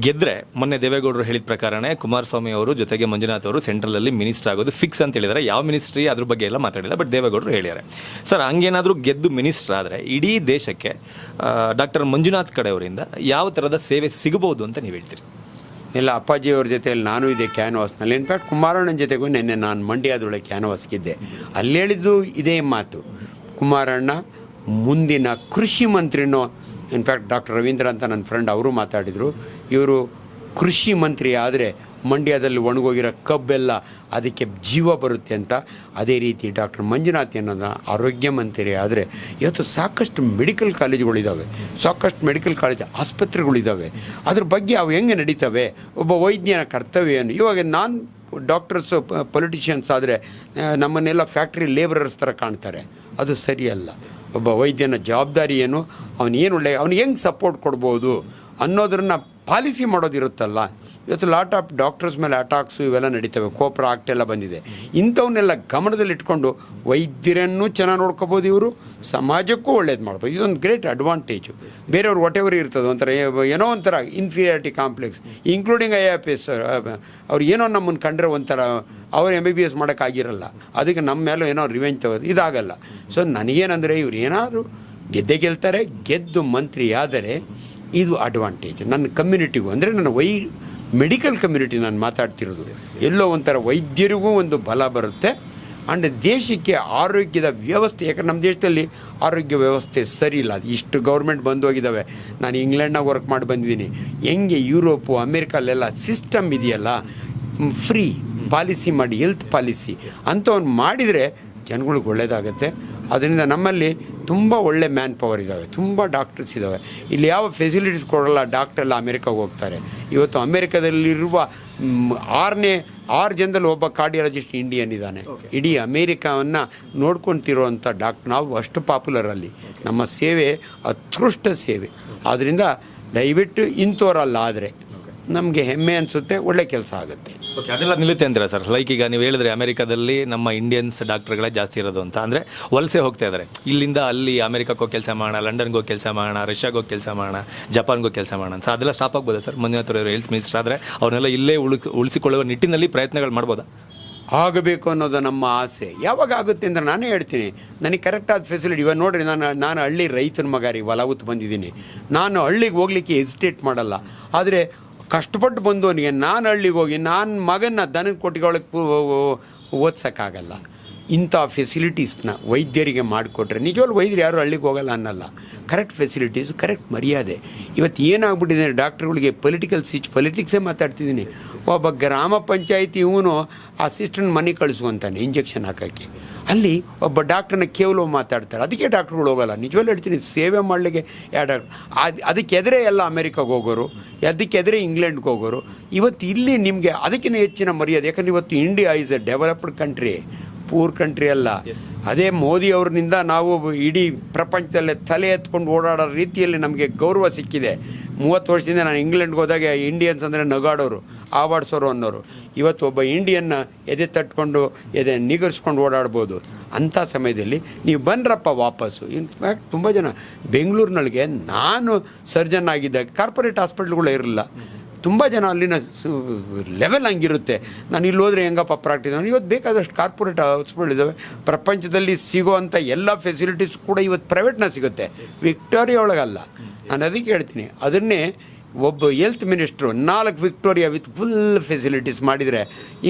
ಗೆದ್ರೆ, ಮೊನ್ನೆ ದೇವೇಗೌಡರು ಹೇಳಿದ ಪ್ರಕಾರನೇ ಕುಮಾರಸ್ವಾಮಿ ಅವರು ಜೊತೆಗೆ ಮಂಜುನಾಥ್ ಅವರು ಸೆಂಟ್ರಲಲ್ಲಿ ಮಿನಿಸ್ಟರ್ ಆಗೋದು ಫಿಕ್ಸ್ ಅಂತ ಹೇಳಿದ್ದಾರೆ ಯಾವ ಮಿನಿಸ್ಟ್ರಿ ಅದ್ರ ಬಗ್ಗೆ ಎಲ್ಲ ಮಾತಾಡಿಲ್ಲ ಬಟ್ ದೇವೇಗೌಡರು ಹೇಳಿದ್ದಾರೆ. ಸರ್ ಹಂಗೇನಾದರೂ ಗೆದ್ದು ಮಿನಿಸ್ಟರ್ ಆದರೆ ಇಡೀ ದೇಶಕ್ಕೆ ಡಾಕ್ಟರ್ ಮಂಜುನಾಥ್ ಕಡೆಯವರಿಂದ ಯಾವ ಥರದ ಸೇವೆ ಸಿಗಬಹುದು ಅಂತ ನೀವು ಹೇಳ್ತೀರಿ? ಇಲ್ಲ, ಅಪ್ಪಾಜಿಯವ್ರ ಜೊತೆಯಲ್ಲಿ ನಾನು ಇದೆ ಕ್ಯಾನ್ವಾಸ್ನಲ್ಲಿ. ಇನ್ಫ್ಯಾಕ್ಟ್ ಕುಮಾರಣ್ಣನ ಜೊತೆಗೂ ನಿನ್ನೆ ನಾನು ಮಂಡ್ಯದೊಳಗೆ ಕ್ಯಾನ್ವಾಸ್ಗಿದ್ದೆ. ಅಲ್ಲಿ ಹೇಳಿದ್ದು ಇದೇ ಮಾತು. ಕುಮಾರಣ್ಣ, ಮುಂದಿನ ಕೃಷಿ ಮಂತ್ರಿನೋ ಇನ್ಫ್ಯಾಕ್ಟ್ ಡಾಕ್ಟರ್ ರವೀಂದ್ರ ಅಂತ ನನ್ನ ಫ್ರೆಂಡ್ ಅವರು ಮಾತಾಡಿದರು. ಇವರು ಕೃಷಿ ಮಂತ್ರಿ ಆದರೆ ಮಂಡ್ಯದಲ್ಲಿ ಒಣಗೋಗಿರೋ ಕಬ್ಬೆಲ್ಲ ಅದಕ್ಕೆ ಜೀವ ಬರುತ್ತೆ ಅಂತ ಅದೇ ರೀತಿ ಡಾಕ್ಟರ್ ಮಂಜುನಾಥ್ ಅನ್ನೋದ ಆರೋಗ್ಯ ಮಂತ್ರಿ ಆದರೆ ಇವತ್ತು ಸಾಕಷ್ಟು ಮೆಡಿಕಲ್ ಕಾಲೇಜುಗಳಿದ್ದಾವೆ ಸಾಕಷ್ಟು ಮೆಡಿಕಲ್ ಕಾಲೇಜ್ ಆಸ್ಪತ್ರೆಗಳಿದ್ದಾವೆ ಅದ್ರ ಬಗ್ಗೆ ಅವು ಹೆಂಗೆ ನಡೀತವೆ, ಒಬ್ಬ ವೈದ್ಯನ ಕರ್ತವ್ಯ ಏನು? ಇವಾಗ ನಾನು ಡಾಕ್ಟರ್ಸ್, ಪೊಲಿಟಿಷಿಯನ್ಸ್ ಆದರೆ ನಮ್ಮನ್ನೆಲ್ಲ ಫ್ಯಾಕ್ಟ್ರಿ ಲೇಬರರ್ಸ್ ಥರ ಕಾಣ್ತಾರೆ. ಅದು ಸರಿಯಲ್ಲ. ಒಬ್ಬ ವೈದ್ಯನ ಜವಾಬ್ದಾರಿ ಏನು? ಅವನು ಏನು ಒಳ್ಳೆ, ಅವ್ನು ಹೆಂಗೆ ಸಪೋರ್ಟ್ ಕೊಡ್ಬೋದು ಅನ್ನೋದನ್ನು ಪಾಲಿಸಿ ಮಾಡೋದಿರುತ್ತಲ್ಲ. ಇವತ್ತು ಲಾಟ್ ಆಫ್ ಡಾಕ್ಟರ್ಸ್ ಮೇಲೆ ಅಟ್ಯಾಕ್ಸು ಇವೆಲ್ಲ ನಡೀತವೆ. ಕೋಪರ ಎಲ್ಲ ಬಂದಿದೆ. ಇಂಥವನ್ನೆಲ್ಲ ಗಮನದಲ್ಲಿಟ್ಕೊಂಡು ವೈದ್ಯರನ್ನು ಚೆನ್ನಾಗಿ ನೋಡ್ಕೋಬೋದು ಇವರು. ಸಮಾಜಕ್ಕೂ ಒಳ್ಳೇದು ಮಾಡ್ಬೋದು. ಇದೊಂದು ಗ್ರೇಟ್ ಅಡ್ವಾಂಟೇಜು ಬೇರೆಯವ್ರು ವಾಟ್ ಎವರ್ ಇರ್ತದೆ ಒಂಥರ ಏನೋ ಒಂಥರ inferiority complex including I F S ಅವ್ರು ಏನೋ ನಮ್ಮನ್ನು ಕಂಡ್ರೆ ಒಂಥರ ಅವ್ರು ಎಂ ಬಿ ಬಿ ಎಸ್ ಮಾಡೋಕ್ಕಾಗಿರಲ್ಲ ಅದಕ್ಕೆ ನಮ್ಮ ಮೇಲೂ ಏನೋ ರಿವೆಂಜ್ ತಗೋದು, ಇದಾಗಲ್ಲ. ಸೊ ನನಗೇನಂದರೆ ಇವ್ರು ಏನಾದರೂ ಗೆದ್ದೆ ಗೆಲ್ತಾರೆ, ಗೆದ್ದು ಮಂತ್ರಿ ಆದರೆ ಇದು ಅಡ್ವಾಂಟೇಜ್ ನನ್ನ ಕಮ್ಯುನಿಟಿಗೂ ಅಂದರೆ ನನ್ನ ವೈ ಮೆಡಿಕಲ್ ಕಮ್ಯುನಿಟಿ ನಾನು ಮಾತಾಡ್ತಿರೋದು. ಎಲ್ಲೋ ಒಂಥರ ವೈದ್ಯರಿಗೂ ಒಂದು ಬಲ ಬರುತ್ತೆ. ಆ್ಯಂಡ್ ದೇಶಕ್ಕೆ ಆರೋಗ್ಯದ ವ್ಯವಸ್ಥೆ, ಯಾಕಂದ್ರೆ ನಮ್ಮ ದೇಶದಲ್ಲಿ ಆರೋಗ್ಯ ವ್ಯವಸ್ಥೆ ಸರಿ ಇಲ್ಲ. ಇಷ್ಟು ಗೌರ್ಮೆಂಟ್ ಬಂದು ಹೋಗಿದ್ದಾವೆ ನಾನು ಇಂಗ್ಲೆಂಡ್ನಾಗ ವರ್ಕ್ ಮಾಡಿ ಬಂದಿದ್ದೀನಿ. ಹೆಂಗೆ ಯುರೋಪು ಅಮೇರಿಕಲ್ಲೆಲ್ಲ ಸಿಸ್ಟಮ್ ಇದೆಯಲ್ಲ? ಫ್ರೀ ಪಾಲಿಸಿ ಮಾಡಿ ಹೆಲ್ತ್ ಪಾಲಿಸಿ. ಅಂಥವ್ನು ಮಾಡಿದರೆ ಜನಗಳಿಗೆ ಒಳ್ಳೆಯದಾಗತ್ತೆ ಅದರಿಂದ ನಮ್ಮಲ್ಲಿ ತುಂಬ ಒಳ್ಳೆ ಮ್ಯಾನ್ ಪವರ್ ಇದ್ದಾವೆ ತುಂಬ ಡಾಕ್ಟರ್ಸ್ ಇದ್ದಾವೆ ಇಲ್ಲಿ ಯಾವ ಫೆಸಿಲಿಟೀಸ್ ಕೊಡೋಲ್ಲ ಡಾಕ್ಟರ್ ಎಲ್ಲ ಅಮೆರಿಕಾಗೆ ಹೋಗ್ತಾರೆ. ಇವತ್ತು ಅಮೇರಿಕದಲ್ಲಿರುವ ಆರನೇ ಆರು ಜನದಲ್ಲಿ ಒಬ್ಬ ಕಾರ್ಡಿಯಾಲಜಿಸ್ಟ್ ಇಂಡಿಯನ್ ಇದ್ದಾನೆ ಇಡೀ ಅಮೇರಿಕಾವನ್ನು ನೋಡ್ಕೊತಿರುವಂಥ ಡಾಕ್ಟರ್ ನಾವು ಅಷ್ಟು ಪಾಪ್ಯುಲರ್ ಅಲ್ಲಿ. ನಮ್ಮ ಸೇವೆ ಅತ್ಕೃಷ್ಟ ಸೇವೆ. ಆದ್ದರಿಂದ ದಯವಿಟ್ಟು ಇಂಥವರಲ್ಲ ಆದರೆ ನಮಗೆ ಹೆಮ್ಮೆ ಅನಿಸುತ್ತೆ ಒಳ್ಳೆ ಕೆಲಸ ಆಗುತ್ತೆ. ಓಕೆ ಅದೆಲ್ಲ ನಿಲ್ಲುತ್ತೆ ಅಂತೀರಾ ಸರ್ ಲೈಕ್ ಈಗ ನೀವು ಹೇಳಿದ್ರೆ ಅಮೆರಿಕಾದಲ್ಲಿ ನಮ್ಮ ಇಂಡಿಯನ್ಸ್ ಡಾಕ್ಟರ್ಗಳೇ ಜಾಸ್ತಿ ಇರೋದು ಅಂತ ಅಂದರೆ ವಲಸೆ ಹೋಗ್ತಾ ಇದ್ದಾರೆ ಇಲ್ಲಿಂದ ಅಲ್ಲಿ ಅಮೆರಿಕಕ್ಕೆ ಹೋಗಿ ಕೆಲಸ ಮಾಡೋಣ ಲಂಡನ್ಗೆ ಹೋಗಿ ಕೆಲಸ ಮಾಡೋಣ ರಷ್ಯಾಗೆ ಹೋಗಿ ಕೆಲಸ ಮಾಡೋಣ ಜಪಾನ್ಗೆ ಹೋಗಿ ಕೆಲಸ ಮಾಡೋಣ ಅಂತ. ಅದೆಲ್ಲ ಸ್ಟಾಪ್ ಆಗ್ಬೋದಾ ಸರ್? ಮಂಜುನಾಥ್ ಅವರು ಹೆಲ್ತ್ ಮಿನಿಸ್ಟರ್ ಆದರೆ ಅವ್ರನ್ನೆಲ್ಲ ಇಲ್ಲೇ ಉಳಿಕ್ ಉಳಿಸಿಕೊಳ್ಳುವ ನಿಟ್ಟಿನಲ್ಲಿ ಪ್ರಯತ್ನಗಳು ಮಾಡ್ಬೋದಾ? ಆಗಬೇಕು ಅನ್ನೋದು ನಮ್ಮ ಆಸೆ. ಯಾವಾಗ ಆಗುತ್ತೆ ಅಂದ್ರೆ ನಾನೇ ಹೇಳ್ತೀನಿ. ನನಗೆ ಕರೆಕ್ಟಾದ ಫೆಸಿಲಿಟಿ ಇವಾಗ ನೋಡ್ರಿ ನಾನು ನಾನು ಹಳ್ಳಿ ರೈತನ ಮಗ ರೀ ಹೊಲ ಬಂದಿದ್ದೀನಿ. ನಾನು ಹಳ್ಳಿಗೆ ಹೋಗ್ಲಿಕ್ಕೆ ಹೆಸಿಟೇಟ್ ಮಾಡಲ್ಲ. ಆದರೆ ಕಷ್ಟಪಟ್ಟು ಬಂದವನಿಗೆ ನಾನು ಹಳ್ಳಿಗೆ ಹೋಗಿ ನಾನು ಮಗನ ದನದ ಕೊಟ್ಟಿಗೊಳಕ್ಕೆ ಓದ್ಸೋಕ್ಕಾಗಲ್ಲ. ಇಂಥ ಫೆಸಿಲಿಟೀಸ್ನ ವೈದ್ಯರಿಗೆ ಮಾಡಿಕೊಟ್ರೆ, ನಿಜವಾಗ್ಲೂ ವೈದ್ಯರು ಯಾರು ಹಳ್ಳಿಗೆ ಹೋಗಲ್ಲ ಅನ್ನಲ್ಲ. ಕರೆಕ್ಟ್ ಫೆಸಿಲಿಟೀಸ್ ಕರೆಕ್ಟ್ ಮರ್ಯಾದೆ. ಇವತ್ತು ಏನಾಗ್ಬಿಟ್ಟಿದೆ ಡಾಕ್ಟ್ರುಗಳಿಗೆ ಪೊಲಿಟಿಕಲ್ ಸಿಚ್ ಪೊಲಿಟಿಕ್ಸೇ ಮಾತಾಡ್ತಿದ್ದೀನಿ. ಒಬ್ಬ ಗ್ರಾಮ ಪಂಚಾಯಿತಿ ಇವನು ಅಸಿಸ್ಟೆಂಟ್ ಮನೆ ಕಳಿಸುವಂತಾನೆ ಇಂಜೆಕ್ಷನ್ ಹಾಕೋಕ್ಕೆ. ಅಲ್ಲಿ ಒಬ್ಬ ಡಾಕ್ಟ್ರನ್ನ ಕೇವಲ ಮಾತಾಡ್ತಾರೆ. ಅದಕ್ಕೆ ಡಾಕ್ಟ್ರುಗಳು ಹೋಗಲ್ಲ. ನಿಜವಾಗ್ಲೂ ಹೇಳ್ತೀನಿ, ಸೇವೆ ಮಾಡಲಿಕ್ಕೆ ಯಾವ ಡಾಕ್ಟ್ರ್ ಅದು, ಅದಕ್ಕೆ ಎದುರೇ ಎಲ್ಲ ಅಮೇರಿಕಾಗೆ ಹೋಗೋರು, ಅದಕ್ಕೆ ಎದುರೇ ಇಂಗ್ಲೆಂಡ್ಗೆ ಹೋಗೋರು. ಇವತ್ತು ಇಲ್ಲಿ ನಿಮಗೆ ಅದಕ್ಕಿಂತ ಹೆಚ್ಚಿನ ಮರ್ಯಾದೆ, ಯಾಕಂದರೆ ಇವತ್ತು India is a developed country poor country ಅಲ್ಲ. ಅದೇ ಮೋದಿ ಅವ್ರನಿಂದ ನಾವು ಇಡೀ ಪ್ರಪಂಚದಲ್ಲೇ ತಲೆ ಎತ್ಕೊಂಡು ಓಡಾಡೋ ರೀತಿಯಲ್ಲಿ ನಮಗೆ ಗೌರವ ಸಿಕ್ಕಿದೆ. ಮೂವತ್ತು ವರ್ಷದಿಂದ ನಾನು ಇಂಗ್ಲೆಂಡ್ಗೆ ಹೋದಾಗ ಇಂಡಿಯನ್ಸ್ ಅಂದರೆ ನಗಾಡೋರು ಆವಾಡ್ಸೋರು ಅನ್ನೋರು. ಇವತ್ತು ಒಬ್ಬ ಇಂಡಿಯನ್ನ ಎದೆ ತಟ್ಕೊಂಡು ಎದೆ ನಿಗರ್ಸ್ಕೊಂಡು ಓಡಾಡ್ಬೋದು. ಅಂಥ ಸಮಯದಲ್ಲಿ ನೀವು ಬಂದ್ರಪ್ಪ ವಾಪಸ್ಸು. ಇನ್ಫ್ಯಾಕ್ಟ್ ತುಂಬ ಜನ ಬೆಂಗಳೂರಿನೊಳಗೆ ನಾನು ಸರ್ಜನ್ ಆಗಿದ್ದಾಗ ಕಾರ್ಪೊರೇಟ್ ಹಾಸ್ಪಿಟ್ಲ್ಗಳು ಇರಲಿಲ್ಲ. ತುಂಬ ಜನ ಅಲ್ಲಿನ ಲೆವೆಲ್ ಹಂಗಿರುತ್ತೆ. ನಾನು ಇಲ್ಲಿ ಹೋದರೆ ಹೆಂಗಪ್ಪ ಪ್ರಾಕ್ಟೀಸ್ ನಾನು ಇವತ್ತು ಬೇಕಾದಷ್ಟು ಕಾರ್ಪೊರೇಟ್ ಹಾಸ್ಪಿಟಲ್ ಇದ್ದಾವೆ ಪ್ರಪಂಚದಲ್ಲಿ ಸಿಗೋವಂಥ ಎಲ್ಲ ಫೆಸಿಲಿಟೀಸ್ ಕೂಡ ಇವತ್ತು ಪ್ರೈವೇಟ್ನ ಸಿಗುತ್ತೆ. ವಿಕ್ಟೋರಿಯಾ ಒಳಗಲ್ಲ. ನಾನು ಅದಕ್ಕೆ ಹೇಳ್ತೀನಿ. ಅದನ್ನೇ ಒಬ್ಬ ಹೆಲ್ತ್ ಮಿನಿಸ್ಟ್ರು ನಾಲ್ಕು ವಿಕ್ಟೋರಿಯಾ ವಿತ್ ಫುಲ್ ಫೆಸಿಲಿಟೀಸ್ ಮಾಡಿದರೆ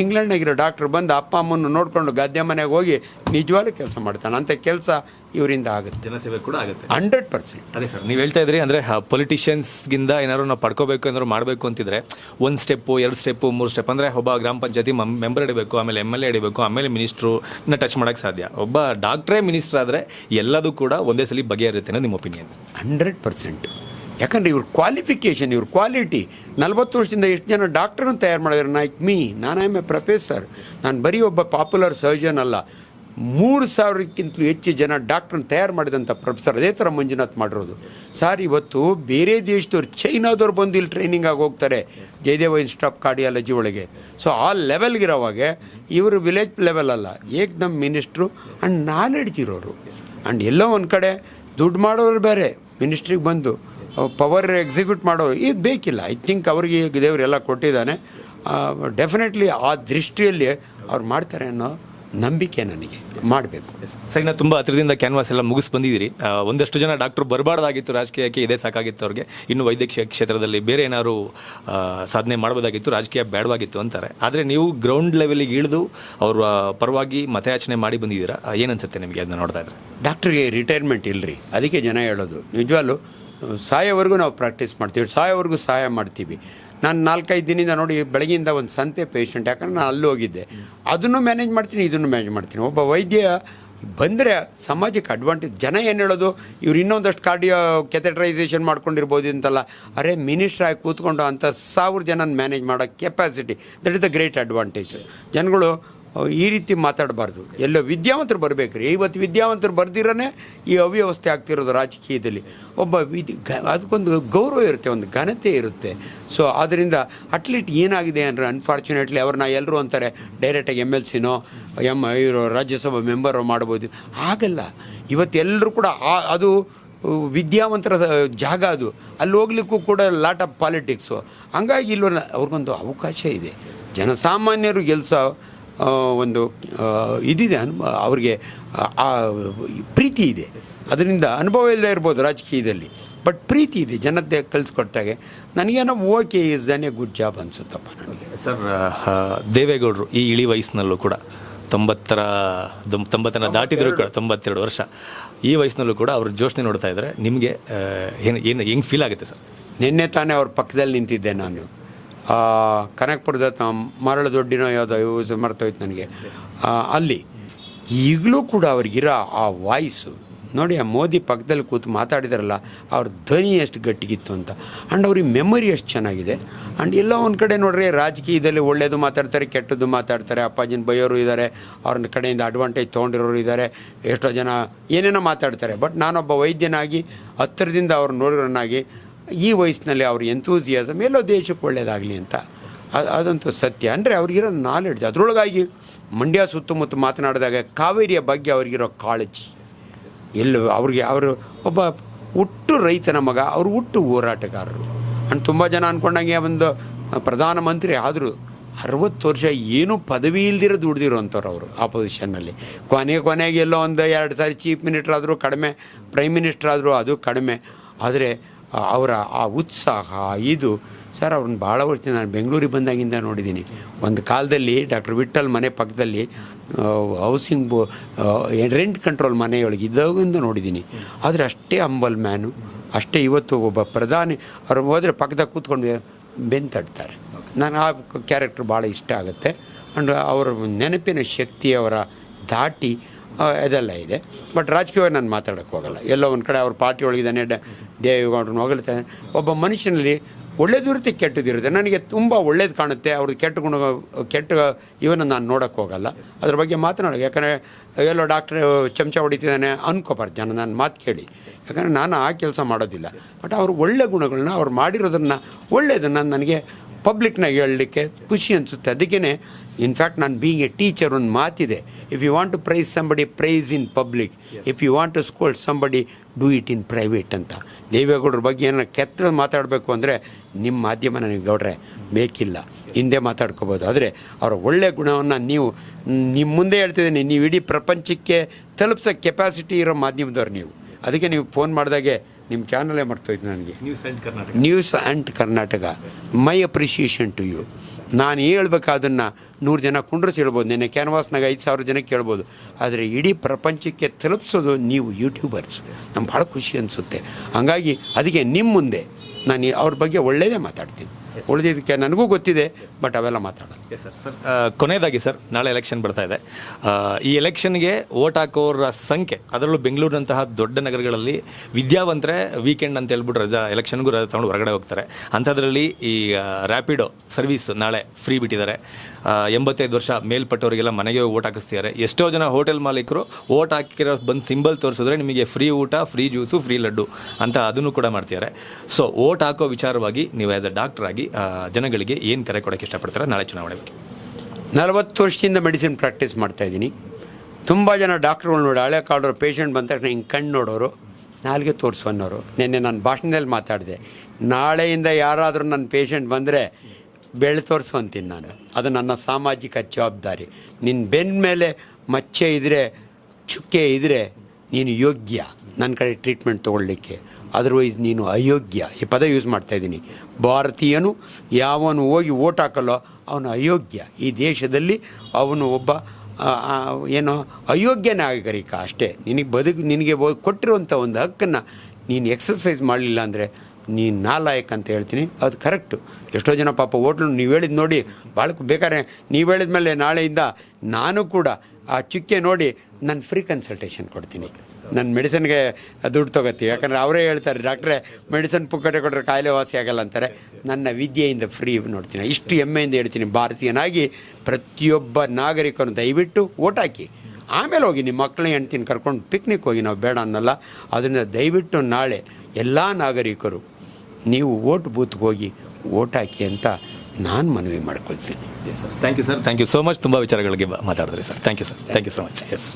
ಇಂಗ್ಲೆಂಡ್ನಾಗಿರೋ ಡಾಕ್ಟ್ರು ಬಂದು ಅಪ್ಪ ಅಮ್ಮನ್ನು ನೋಡಿಕೊಂಡು ಗದ್ದೆ ಮನೆಗೆ ಹೋಗಿ ನಿಜವಾಗ್ಲೂ ಕೆಲಸ ಮಾಡ್ತಾನೆ. ಅಂತ ಕೆಲಸ ಇವರಿಂದ ಆಗುತ್ತೆ. ಜನಸೇವೆ ಕೂಡ ಆಗುತ್ತೆ. Hundred percent. ಅದೇ ಸರ್ ನೀವು ಹೇಳ್ತಾ ಇದ್ರಿ ಅಂದರೆ ಪೊಲಿಟಿಷಿಯನ್ಸ್ಗಿಂದ ಏನಾದ್ರು ನಾವು ಪಡ್ಕೋಬೇಕು ಏನಾದ್ರು ಮಾಡಬೇಕು ಅಂತಿದ್ರೆ ಒಂದು ಸ್ಟೆಪ್ಪು ಎರಡು ಸ್ಟೆಪ್ಪು ಮೂರು ಸ್ಟೆಪ್ ಅಂದರೆ ಒಬ್ಬ ಗ್ರಾಮ ಪಂಚಾಯತಿ ಮೆಂಬರ್ ಇಡಬೇಕು ಆಮೇಲೆ ಎಂ ಎಲ್ ಎ ಇಡಬೇಕು ಆಮೇಲೆ ಮಿನಿಸ್ಟ್ರುನ ಟಚ್ ಮಾಡೋಕ್ಕೆ ಸಾಧ್ಯ. ಒಬ್ಬ ಡಾಕ್ಟ್ರೇ ಮಿನಿಸ್ಟ್ರ್ ಆದರೆ ಎಲ್ಲದೂ ಕೂಡ ಒಂದೇ ಸಲ ಬಗೆಹರಿಯುತ್ತೆ ಅನ್ನೋದು ನಿಮ್ಮ ಒಪಿನಿಯನ್ ಹಂಡ್ರೆಡ್ ಪರ್ಸೆಂಟ್. ಯಾಕಂದರೆ ಇವ್ರ ಕ್ವಾಲಿಫಿಕೇಷನ್ ಇವ್ರ ಕ್ವಾಲಿಟಿ ನಲ್ವತ್ತು ವರ್ಷದಿಂದ ಎಷ್ಟು ಜನ ಡಾಕ್ಟ್ರನ್ನು ತಯಾರು ಮಾಡಿದ್ರು? ನಾಯ್ಕ್, ಮೀ, ನಾನು ಐ ಎಂ ಎ ಪ್ರೊಫೆಸರ್ ನಾನು ಬರೀ ಒಬ್ಬ ಪಾಪ್ಯುಲರ್ ಸರ್ಜನ್ ಅಲ್ಲ. ಮೂರು ಸಾವಿರಕ್ಕಿಂತಲೂ ಹೆಚ್ಚು ಜನ ಡಾಕ್ಟ್ರನ್ನ ತಯಾರು ಮಾಡಿದಂಥ ಪ್ರೊಫೆಸರ್ ಅದೇ ಥರ ಮಂಜುನಾಥ್ ಮಾಡಿರೋದು. ಸರ್ ಇವತ್ತು ಬೇರೆ ದೇಶದವ್ರು, ಚೈನಾದವ್ರು ಬಂದು ಇಲ್ಲಿ ಟ್ರೈನಿಂಗ್ ಆಗಿ ಹೋಗ್ತಾರೆ. ಜಯದೇವ ಇನ್ಸ್ಟಿಟ್ಯೂಟ್ ಆಫ್ ಕಾರ್ಡಿಯಾಲಜಿ ಒಳಗೆ. ಸೊ ಆ ಲೆವೆಲ್ಗಿರೋವಾಗ ಇವರು ವಿಲೇಜ್ ಲೆವೆಲ್ ಅಲ್ಲ. ಏಕ್ ನಮ್ಮ ಮಿನಿಸ್ಟ್ರು ಆ್ಯಂಡ್ ನಾಲೆಡ್ಜ್ ಇರೋರು. ಆ್ಯಂಡ್ ಎಲ್ಲೋ ಒಂದು ಕಡೆ ದುಡ್ಡು ಮಾಡೋರು ಬೇರೆ. ಮಿನಿಸ್ಟ್ರಿಗೆ ಬಂದು. ಪವರ್ ಎಕ್ಸಿಕ್ಯೂಟ್ ಮಾಡೋ ಇದು ಬೇಕಿಲ್ಲ. ಐ ಥಿಂಕ್ ಅವ್ರಿಗೆ ಈಗ ದೇವರೆಲ್ಲ ಕೊಟ್ಟಿದ್ದಾನೆ. ಡೆಫಿನೆಟ್ಲಿ ಆ ದೃಷ್ಟಿಯಲ್ಲಿ ಅವ್ರು ಮಾಡ್ತಾರೆ ಅನ್ನೋ ನಂಬಿಕೆ ನನಗೆ. ಮಾಡಬೇಕು. ಸರಿ ನಾ ತುಂಬ ಹತ್ರದಿಂದ ಕ್ಯಾನ್ವಾಸ್ ಎಲ್ಲ ಮುಗಿಸ್ ಬಂದಿದ್ದೀರಿ. ಒಂದಷ್ಟು ಜನ ಡಾಕ್ಟ್ರು ಬರಬಾರ್ದಾಗಿತ್ತು ರಾಜಕೀಯಕ್ಕೆ ಇದೇ ಸಾಕಾಗಿತ್ತು ಅವ್ರಿಗೆ. ಇನ್ನು ವೈದ್ಯಕೀಯ ಕ್ಷೇತ್ರದಲ್ಲಿ ಬೇರೆ ಏನಾದ್ರು ಸಾಧನೆ ಮಾಡ್ಬೋದಾಗಿತ್ತು ರಾಜಕೀಯ ಬೇಡವಾಗಿತ್ತು ಅಂತಾರೆ. ಆದರೆ ನೀವು ಗ್ರೌಂಡ್ ಲೆವೆಲಿಗೆ ಇಳಿದು ಅವರ ಪರವಾಗಿ ಮತಯಾಚನೆ ಮಾಡಿ ಬಂದಿದ್ದೀರಾ? ಏನನ್ಸುತ್ತೆ ನಿಮಗೆ ಅದನ್ನ ನೋಡ್ತಾ ಇದ್ರೆ? ಡಾಕ್ಟ್ರಿಗೆ ರಿಟೈರ್ಮೆಂಟ್ ಇಲ್ಲರಿ ಅದಕ್ಕೆ ಜನ ಹೇಳೋದು ನಿಜವಾಗ್ಲೂ ಸಾಯೋವರೆಗೂ ನಾವು ಪ್ರಾಕ್ಟೀಸ್ ಮಾಡ್ತೀವಿ, ಸಾಯೋವರೆಗೂ ಸಹಾಯ ಮಾಡ್ತೀವಿ. ನಾನು ನಾಲ್ಕೈದು ದಿನದಿಂದ ನೋಡಿ ಬೆಳಗಿಂದ ಒಂದು ಸಂತೆ ಪೇಷಂಟ್ ಯಾಕಂದ್ರೆ ನಾನು ಅಲ್ಲಿ ಹೋಗಿದ್ದೆ. ಅದನ್ನು ಮ್ಯಾನೇಜ್ ಮಾಡ್ತೀನಿ, ಇದನ್ನು ಮ್ಯಾನೇಜ್ ಮಾಡ್ತೀನಿ. ಒಬ್ಬ ವೈದ್ಯ ಬಂದರೆ ಸಮಾಜಕ್ಕೆ ಅಡ್ವಾಂಟೇಜ್ ಜನ ಏನು ಹೇಳೋದು? ಇವ್ರು ಇನ್ನೊಂದಷ್ಟು ಕಾರ್ಡಿಯೋ ಕೆಥೆಟ್ರೈಸೇಷನ್ ಮಾಡ್ಕೊಂಡಿರ್ಬೋದು ಅಂತಲ್ಲ. ಅರೆ ಮಿನಿಸ್ಟ್ರ್ ಆಗಿ ಕೂತ್ಕೊಂಡು ಅಂಥ ಸಾವಿರ ಜನನ ಮ್ಯಾನೇಜ್ ಮಾಡೋ capacity that is the great advantage ಜನಗಳು ಈ ರೀತಿ ಮಾತಾಡಬಾರ್ದು. ಎಲ್ಲ ವಿದ್ಯಾವಂತರು ಬರಬೇಕು ಇವತ್ತು ವಿದ್ಯಾವಂತರು ಬರ್ದಿರನೇ ಈ ಅವ್ಯವಸ್ಥೆ ಆಗ್ತಿರೋದು ರಾಜಕೀಯದಲ್ಲಿ. ಒಬ್ಬ ಗ, ಅದಕ್ಕೊಂದು ಗೌರವ ಇರುತ್ತೆ, ಒಂದು ಘನತೆ ಇರುತ್ತೆ. ಸೊ ಆದ್ದರಿಂದ ಅಟ್ಲೀಸ್ಟ್ ಏನಾಗಿದೆ ಅಂದರೆ ಅನ್ಫಾರ್ಚುನೇಟ್ಲಿ ಅವ್ರನ್ನ ಎಲ್ಲರೂ ಅಂತಾರೆ ಡೈರೆಕ್ಟಾಗಿ ಎಂ ಎಲ್ ಸಿನೋ ಎಂ ಇವರು ರಾಜ್ಯಸಭಾ ಮೆಂಬರು ಮಾಡ್ಬೋದು. ಆಗಲ್ಲ. ಇವತ್ತು ಎಲ್ಲರೂ ಕೂಡ ಅದು ವಿದ್ಯಾವಂತರ ಜಾಗ ಅದು. ಅಲ್ಲಿ ಹೋಗ್ಲಿಕ್ಕೂ ಕೂಡ ಲಾಟ್ ಆಫ್ ಪಾಲಿಟಿಕ್ಸು ಹಂಗಾಗಿ ಇಲ್ಲೂ ಅವ್ರಿಗೊಂದು ಅವಕಾಶ ಇದೆ. ಜನಸಾಮಾನ್ಯರು ಗೆಲ್ಸೋ ಒಂದು ಇದಿದೆ ಅನ್ ಅವ್ರಿಗೆ ಪ್ರೀತಿ ಇದೆ. ಅದರಿಂದ ಅನುಭವ ಇಲ್ಲದೆ ಇರ್ಬೋದು ರಾಜಕೀಯದಲ್ಲಿ. ಬಟ್ ಪ್ರೀತಿ ಇದೆ ಜನತೆ ಕಳಿಸ್ಕೊಟ್ಟಾಗೆ ನನಗೇನೋ okay is done a good job ಅನಿಸುತ್ತಪ್ಪ ನನಗೆ. ಸರ್ ದೇವೇಗೌಡರು ಈ ಇಳಿ ವಯಸ್ಸಿನಲ್ಲೂ ಕೂಡ ತೊಂಬತ್ತರ ತೊಂಬತ್ತನ ದಾಟಿದ್ರು ಕೂಡ ತೊಂಬತ್ತೆರಡು. ವರ್ಷ. ಈ ವಯಸ್ಸಿನಲ್ಲೂ ಕೂಡ ಅವ್ರ ಜೋಶ್ನೆ ನೋಡ್ತಾ ಇದ್ದಾರೆ. ನಿಮಗೆ ಏನು ಏನು ಹೆಂಗೆ ಫೀಲ್ ಆಗುತ್ತೆ ಸರ್? ನಿನ್ನೆ ತಾನೇ ಅವ್ರ ಪಕ್ಕದಲ್ಲಿ ನಿಂತಿದ್ದೆ ನಾನು. ಕನಕಪುರದ ಮರಳು ದೊಡ್ಡಿನೋ ಯಾವುದೋ ಯೂಸ್ ಮರ್ತೋಯ್ತು ನನಗೆ. ಅಲ್ಲಿ ಈಗಲೂ ಕೂಡ ಅವ್ರಿಗಿರೋ ಆ ವಾಯ್ಸು, ನೋಡಿ ಆ ಮೋದಿ ಪಕ್ಕದಲ್ಲಿ ಕೂತು ಮಾತಾಡಿದಾರಲ್ಲ, ಅವ್ರ ಧ್ವನಿ ಎಷ್ಟು ಗಟ್ಟಿಗಿತ್ತು ಅಂತ. ಆ್ಯಂಡ್ ಅವ್ರಿಗೆ ಮೆಮೊರಿ ಎಷ್ಟು ಚೆನ್ನಾಗಿದೆ. ಆ್ಯಂಡ್ ಎಲ್ಲ ಒಂದು ಕಡೆ ನೋಡ್ರಿ, ರಾಜಕೀಯದಲ್ಲಿ ಒಳ್ಳೆಯದು ಮಾತಾಡ್ತಾರೆ, ಕೆಟ್ಟದ್ದು ಮಾತಾಡ್ತಾರೆ, ಅಪ್ಪಾಜಿನ ಬೈಯೋರು ಇದ್ದಾರೆ ಅವ್ರ ಕಡೆಯಿಂದ ಅಡ್ವಾಂಟೇಜ್ ತೊಗೊಂಡಿರೋರು ಇದ್ದಾರೆ ಎಷ್ಟೋ ಜನ ಏನೇನೋ ಮಾತಾಡ್ತಾರೆ. ಬಟ್ ನಾನೊಬ್ಬ ವೈದ್ಯನಾಗಿ, ಹತ್ತಿರದಿಂದ ಅವ್ರು ನೋಡಿರೋನಾಗಿ ಈ ವಯಸ್ಸಿನಲ್ಲಿ ಅವ್ರ ಎಂಥೂಸಿಯಾಸಮ್ ಎಲ್ಲೋ ದೇಶಕ್ಕೆ ಒಳ್ಳೆಯದಾಗಲಿ ಅಂತ. ಅದಂತೂ ಸತ್ಯ. ಅಂದರೆ ಅವ್ರಿಗಿರೋ ನಾಲೆಡ್ಜ್ ಅದರೊಳಗಾಗಿ ಮಂಡ್ಯ ಸುತ್ತಮುತ್ತ ಮಾತನಾಡಿದಾಗ ಕಾವೇರಿಯ ಬಗ್ಗೆ ಅವ್ರಿಗಿರೋ ಕಾಳಜಿ ಎಲ್ಲ ಅವ್ರಿಗೆ, ಅವರು ಒಬ್ಬ ಹುಟ್ಟು ರೈತನ ಮಗ, ಅವರು ಹುಟ್ಟು ಹೋರಾಟಗಾರರು. ಅಂಡ್ ತುಂಬ ಜನ ಅಂದ್ಕೊಂಡಂಗೆ ಒಂದು ಪ್ರಧಾನಮಂತ್ರಿ ಆದರೂ ಅರವತ್ತು ವರ್ಷ ಏನೂ ಪದವಿ ಇಲ್ದಿರೋ ದುಡ್ದಿರೋಂಥವ್ರು ಅವರು ಆಪೋಸಿಷನ್ನಲ್ಲಿ ಕೊನೆ ಕೊನೆಗೆ ಎಲ್ಲೋ ಒಂದು ಎರಡು ಸಾರಿ ಚೀಫ್ ಮಿನಿಸ್ಟರ್ ಆದರೂ ಕಡಿಮೆ ಪ್ರೈಮ್ ಮಿನಿಸ್ಟರ್ ಆದರೂ ಅದು ಕಡಿಮೆ. ಆದರೆ ಅವರ ಆ ಉತ್ಸಾಹ ಇದು. ಸರ್ ಅವ್ರನ್ನ ಭಾಳ ವರ್ಷ ನಾನು ಬೆಂಗಳೂರಿಗೆ ಬಂದಾಗಿಂದ ನೋಡಿದ್ದೀನಿ. ಒಂದು ಕಾಲದಲ್ಲಿ ಡಾಕ್ಟರ್ ವಿಠಲ್ ಮನೆ ಪಕ್ಕದಲ್ಲಿ ಹೌಸಿಂಗ್ ಬೋ ರೆಂಟ್ ಕಂಟ್ರೋಲ್ ಮನೆಯೊಳಗೆ ಇದ್ದಾಗಿಂದ ನೋಡಿದ್ದೀನಿ. ಆದರೆ ಅಷ್ಟೇ ಅಂಬಲ್ ಮ್ಯಾನು ಅಷ್ಟೇ ಇವತ್ತು ಒಬ್ಬ ಪ್ರಧಾನಿ. ಅವ್ರು ಹೋದರೆ ಪಕ್ಕದಾಗ ಕೂತ್ಕೊಂಡು ಬೆಂತಡ್ತಾರೆ ನಾನು ಆ ಕ್ಯಾರೆಕ್ಟರ್ ಭಾಳ ಇಷ್ಟ ಆಗುತ್ತೆ. ಆ್ಯಂಡ್ ಅವರ ನೆನಪಿನ ಶಕ್ತಿ ಅವರ ದಾಟಿ ಆ, ಇದೆಲ್ಲ ಇದೆ. ಬಟ್ ರಾಜಕೀಯವಾಗಿ ನಾನು ಮಾತಾಡೋಕ್ಕೆ ಹೋಗಲ್ಲ. ಎಲ್ಲೋ ಒಂದು ಕಡೆ ಅವ್ರ ಪಾರ್ಟಿ ಒಳಗಿದ್ದಾನೆ ದೇವಿ ದೇವೇಗೌಡರನ್ನ ಹೊಗಳ್ತಾನೆ. ಒಬ್ಬ ಮನುಷ್ಯನಲ್ಲಿ ಒಳ್ಳೆಯದು ಇರುತ್ತೆ ಕೆಟ್ಟದ್ದು ನನಗೆ ತುಂಬ ಒಳ್ಳೇದು ಕಾಣುತ್ತೆ. ಅವ್ರದ್ದು ಕೆಟ್ಟ ಗುಣ ಕೆಟ್ಟ ಇವನ್ನ ನಾನು ನೋಡೋಕ್ಕೆ ಹೋಗಲ್ಲ. ಅದ್ರ ಬಗ್ಗೆ ಮಾತನಾಡೋ ಯಾಕಂದರೆ ಎಲ್ಲೋ ಡಾಕ್ಟ್ರ್ ಚಮಚ ಹೊಡಿತಿದ್ದಾನೆ ಅನ್ಕೋಬಾರ್ದು ಜನ ನನ್ನ ಮಾತು ಕೇಳಿ. ಯಾಕಂದರೆ ನಾನು ಆ ಕೆಲಸ ಮಾಡೋದಿಲ್ಲ. ಬಟ್ ಅವ್ರ ಒಳ್ಳೆ ಗುಣಗಳನ್ನ ಅವ್ರು ಮಾಡಿರೋದನ್ನು ಒಳ್ಳೆಯದನ್ನು ನನಗೆ ಪಬ್ಲಿಕ್ನಾಗ ಹೇಳಲಿಕ್ಕೆ ಖುಷಿ ಅನಿಸುತ್ತೆ. ಅದಕ್ಕೇ ಇನ್ಫ್ಯಾಕ್ಟ್ ನಾನು ಬೀಯಿಂಗ್ ಎ ಟೀಚರ್ ಒಂದು ಮಾತಿದೆ. If you want to praise somebody praise in public if you want to scold somebody do it in private ಅಂತ. ದೇವೇಗೌಡರ ಬಗ್ಗೆ ಏನೋ ಕೆತ್ತ ಮಾತಾಡಬೇಕು ಅಂದರೆ ನಿಮ್ಮ ಮಾಧ್ಯಮ ನನಗೆ ಗೌಡ್ರೆ ಬೇಕಿಲ್ಲ ಹಿಂದೆ ಮಾತಾಡ್ಕೋಬೋದು. ಆದರೆ ಅವರ ಒಳ್ಳೆಯ ಗುಣವನ್ನು ನೀವು ನಿಮ್ಮ ಮುಂದೆ ಹೇಳ್ತಿದ್ದೀನಿ ನೀವು ಇಡೀ ಪ್ರಪಂಚಕ್ಕೆ ತಲುಪಿಸೋ ಕೆಪಾಸಿಟಿ ಇರೋ ಮಾಧ್ಯಮದವ್ರು ನೀವು. ಅದಕ್ಕೆ ನೀವು ಫೋನ್ ಮಾಡಿದಾಗೆ ನಿಮ್ಮ ಚಾನಲೇ ಮರ್ತೋಯ್ತು ನನಗೆ. News and Karnataka news and Karnataka my appreciation to you ನಾನು ಹೇಳ್ಬೇಕಾದನ್ನು ನೂರು ಜನ ಕುಂಡ್ರಸ್ ಹೇಳ್ಬೋದು, ನಿನ್ನೆ ಕ್ಯಾನ್ವಾಸ್ನಾಗ ಐದು ಸಾವಿರ ಜನಕ್ಕೆ ಕೇಳ್ಬೋದು ಆದರೆ ಇಡೀ ಪ್ರಪಂಚಕ್ಕೆ ತಲುಪಿಸೋದು ನೀವು ಯೂಟ್ಯೂಬರ್ಸ್. ನಮ್ಗೆ ಭಾಳ ಖುಷಿ ಅನಿಸುತ್ತೆ. ಹಾಗಾಗಿ ಅದಕ್ಕೆ ನಿಮ್ಮ ಮುಂದೆ ನಾನು ಅವ್ರ ಬಗ್ಗೆ ಒಳ್ಳೆಯದೇ ಮಾತಾಡ್ತೀನಿ. ಉಳಿದಿದ್ದಕ್ಕೆ ನನಗೂ ಗೊತ್ತಿದೆ, ಬಟ್ ಅವೆಲ್ಲ ಮಾತಾಡಲ್ಲ. ಎಸ್ ಸರ್ ಸರ್ ಕೊನೆಯದಾಗಿ ಸರ್ ನಾಳೆ ಎಲೆಕ್ಷನ್ ಬರ್ತಾ ಇದೆ. ಈ ಎಲೆಕ್ಷನ್ಗೆ ವೋಟ್ ಹಾಕೋರ ಸಂಖ್ಯೆ, ಅದರಲ್ಲೂ ಬೆಂಗಳೂರಿನಂತಹ ದೊಡ್ಡ ನಗರಗಳಲ್ಲಿ ವಿದ್ಯಾವಂತರೇ ವೀಕೆಂಡ್ ಅಂತ ಹೇಳ್ಬಿಟ್ಟು ರಜಾ ಎಲೆಕ್ಷನ್ಗೂ ರಜಾ ತಗೊಂಡು ಹೊರಗಡೆ ಹೋಗ್ತಾರೆ. ಅಂಥದ್ರಲ್ಲಿ ಈ ರ್ಯಾಪಿಡೋ ಸರ್ವಿಸ್ ನಾಳೆ ಫ್ರೀ ಬಿಟ್ಟಿದ್ದಾರೆ. ಎಂಬತ್ತೈದು ವರ್ಷ ಮೇಲ್ಪಟ್ಟವರಿಗೆಲ್ಲ ಮನೆಗೆ ಓಟ್ ಹಾಕಿಸ್ತಿದ್ದಾರೆ. ಎಷ್ಟೋ ಜನ ಹೋಟೆಲ್ ಮಾಲೀಕರು ಓಟ್ ಹಾಕಿರೋ ಬಂದು ಸಿಂಬಲ್ ತೋರಿಸಿದ್ರೆ ನಿಮಗೆ ಫ್ರೀ ಊಟ ಫ್ರೀ ಜ್ಯೂಸು ಫ್ರೀ ಲಡ್ಡು ಅಂತ ಅದನ್ನು ಕೂಡ ಮಾಡ್ತಿದ್ದಾರೆ. ಸೊ ಓಟ್ ಹಾಕೋ ವಿಚಾರವಾಗಿ ನೀವು ಆ್ಯಸ್ ಅ ಡಾಕ್ಟರ್ ಆ, ಜನಗಳಿಗೆ ಏನು ಕರೆ ಕೊಡೋಕ್ಕೆ ಇಷ್ಟಪಡ್ತಾರೆ ನಾಳೆ ಚುನಾವಣೆ ಬಗ್ಗೆ. ನಲವತ್ತು ವರ್ಷದಿಂದ ಮೆಡಿಸಿನ್ ಪ್ರಾಕ್ಟೀಸ್ ಮಾಡ್ತಾ ಇದ್ದೀನಿ. ತುಂಬ ಜನ ಡಾಕ್ಟ್ರುಗಳು ನೋಡಿ ಹಳೆ ಕಾಲೋರು ಪೇಷಂಟ್ ಬಂದ ತಕ್ಷಣ ಹಿಂಗೆ ಕಣ್ಣು ನೋಡೋರು ನಾಲ್ಗೆ ತೋರಿಸು ಅನ್ನೋರು. ನಿನ್ನೆ ನಾನು ಭಾಷಣದಲ್ಲಿ ಮಾತಾಡಿದೆ ನಾಳೆಯಿಂದ ಯಾರಾದರೂ ನನ್ನ ಪೇಷಂಟ್ ಬಂದರೆ ಬೆಳೆ ತೋರಿಸು ಅಂತೀನಿ ನಾನು. ಅದು ನನ್ನ ಸಾಮಾಜಿಕ ಜವಾಬ್ದಾರಿ. ನಿನ್ನ ಬೆನ್ನ ಮೇಲೆ ಮಚ್ಚೆ ಇದ್ದರೆ ಚುಕ್ಕೆ ಇದ್ದರೆ ನೀನು ಯೋಗ್ಯ. ನನ್ನ ಕಡೆ ಟ್ರೀಟ್ಮೆಂಟ್ ತೊಗೊಳ್ಳಿಕ್ಕೆ. ಅದರ್ವೈಸ್ ನೀನು ಅಯೋಗ್ಯ. ಈ ಪದ ಯೂಸ್ ಮಾಡ್ತಾ ಇದ್ದೀನಿ. ಭಾರತೀಯನು ಯಾವನು ಹೋಗಿ ಓಟ್ ಹಾಕಲ್ಲೋ ಅವನು ಅಯೋಗ್ಯ. ಈ ದೇಶದಲ್ಲಿ ಅವನು ಒಬ್ಬ ಏನು ಅಯೋಗ್ಯ ನಾಗರಿಕ ಅಷ್ಟೇ. ನಿನಗೆ ಬದುಕು, ನಿನಗೆ ಕೊಟ್ಟಿರುವಂಥ ಒಂದು ಹಕ್ಕನ್ನು ನೀನು ಎಕ್ಸಸೈಸ್ ಮಾಡಲಿಲ್ಲ ಅಂದರೆ ನೀನು ನಾಲಾಯಕ್ ಅಂತ ಹೇಳ್ತೀನಿ. ಅದು ಕರೆಕ್ಟು ಎಷ್ಟೋ ಜನ ಪಾಪ ಹೋಟ್ಲು ನೀವು ಹೇಳಿದ್ ನೋಡಿ ಭಾಳ ಬೇಕಾದ್ರೆ ನೀವು ಹೇಳಿದ ಮೇಲೆ ನಾಳೆಯಿಂದ ನಾನು ಕೂಡ ಆ ಚುಕ್ಕೆ ನೋಡಿ ನಾನು ಫ್ರೀ ಕನ್ಸಲ್ಟೇಷನ್ ಕೊಡ್ತೀನಿ. ನನ್ನ ಮೆಡಿಸಿನ್ಗೆ ದುಡ್ಡು ತೊಗೋತೀವಿ. ಯಾಕಂದರೆ ಅವರೇ ಹೇಳ್ತಾರೆ, ಡಾಕ್ಟ್ರೆ, ಮೆಡಿಸಿನ್ ಪುಕ್ಕಟೆ ಕೊಟ್ಟರೆ ಕಾಯಿಲೆ ವಾಸಿ ಆಗಲ್ಲ ಅಂತಾರೆ. ನನ್ನ ವಿದ್ಯೆಯಿಂದ ಫ್ರೀ ನೋಡ್ತೀನಿ. ಇಷ್ಟು ಹೆಮ್ಮೆಯಿಂದ ಹೇಳ್ತೀನಿ. ಭಾರತೀಯನಾಗಿ ಪ್ರತಿಯೊಬ್ಬ ನಾಗರಿಕನು ದಯವಿಟ್ಟು ಓಟ್ ಹಾಕಿ. ಆಮೇಲೆ ಹೋಗಿ ನಿಮ್ಮ ಮಕ್ಕಳ ಹೆಣ್ತೀನಿ ಕರ್ಕೊಂಡು ಪಿಕ್ನಿಕ್ ಹೋಗಿ ನಾವು ಬೇಡ ಅನ್ನಲ್ಲ. ಅದರಿಂದ ದಯವಿಟ್ಟು ನಾಳೆ ಎಲ್ಲ ನಾಗರಿಕರು, ನೀವು ಓಟ್ ಬೂತ್ಗೆ ಹೋಗಿ ಓಟ್ ಹಾಕಿ ಅಂತ ನಾನು ಮನವಿ ಮಾಡ್ಕೊಳ್ತೀನಿ. Thank you sir thank you so much ತುಂಬ ವಿಚಾರಗಳಿಗೆ ಮಾತಾಡಿದ್ರಿ sir thank you sir thank you so much yes